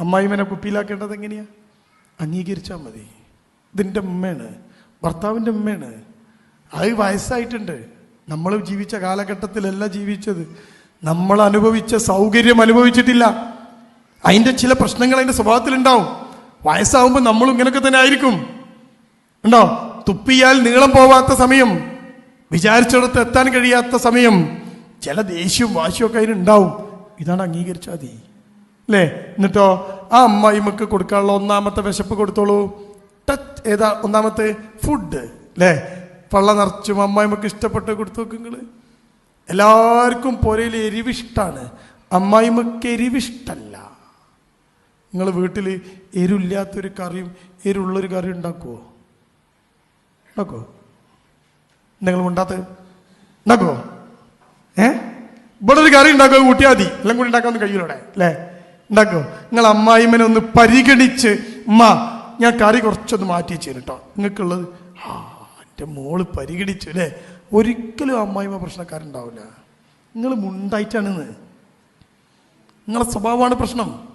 അമ്മായിമനെ കുപ്പിയിലാക്കേണ്ടത് എങ്ങനെയാ? അംഗീകരിച്ചാൽ മതി. ഇതിന്റെ ഉമ്മയാണ്. ഭർത്താവിന്റെ ഉമ്മയാണ്. അത് വയസ്സായിട്ടുണ്ട്. നമ്മൾ ജീവിച്ച കാലഘട്ടത്തിലല്ല ജീവിച്ചത്. നമ്മൾ അനുഭവിച്ച സൗകര്യം അനുഭവിച്ചിട്ടില്ല. അതിന്റെ ചില പ്രശ്നങ്ങൾ അതിന്റെ സ്വഭാവത്തിലുണ്ടാവും. വയസ്സാവുമ്പോൾ നമ്മളും ഇങ്ങനെയൊക്കെ തന്നെ ആയിരിക്കും. ഉണ്ടോ? തുപ്പിയാൽ നീളം പോവാത്ത സമയം വിചാരിച്ചിടത്ത് എത്താൻ കഴിയാത്ത സമയം ചില ദേഷ്യവും വാശിയൊക്കെ അതിനുണ്ടാവും. ഇതാണ് അംഗീകരിച്ചാൽ മതി. അല്ലേ എന്നിട്ടോ ആ അമ്മായിമ്മക്ക് കൊടുക്കാനുള്ള ഒന്നാമത്തെ വിശപ്പ് കൊടുത്തോളൂ. ടച്ച് ഏതാ ഒന്നാമത്തെ? ഫുഡ് അല്ലേ പള്ള നിറച്ചും അമ്മായിമ്മക്ക് ഇഷ്ടപ്പെട്ട് കൊടുത്തു നോക്കുങ്ങൾ എല്ലാവർക്കും പുരയിൽ എരിവിഷ്ടാണ്. അമ്മായിമ്മക്ക് എരിവിഷ്ടല്ല. നിങ്ങൾ വീട്ടിൽ എരിവില്ലാത്തൊരു കറിയും എരിവുള്ളൊരു കറി ഉണ്ടാക്കുമോ ഉണ്ടാക്കുമോ നിങ്ങൾ ഉണ്ടാത്ത. ഉണ്ടാക്കുമോ ഏ? ഇവിടെ ഒരു കറി ഉണ്ടാക്കുക കൂട്ടിയാൽ മതി. എല്ലാം കൂടി ഉണ്ടാക്കാൻ കഴിയില്ലോടെ അല്ലേ ഉണ്ടാക്കോ. നിങ്ങൾ അമ്മായിമ്മനെ ഒന്ന് പരിഗണിച്ച് ഉമ്മ ഞാൻ കറി കുറച്ചൊന്ന് മാറ്റി വെച്ചു കേട്ടോ നിങ്ങൾക്കുള്ളത് ആ എന്റെ മോൾ പരിഗണിച്ചു അല്ലേ? ഒരിക്കലും അമ്മായിമ്മ പ്രശ്നക്കാരുണ്ടാവില്ല. നിങ്ങൾ മുണ്ടായിട്ടാണെന്ന് നിങ്ങളുടെ സ്വഭാവമാണ് പ്രശ്നം.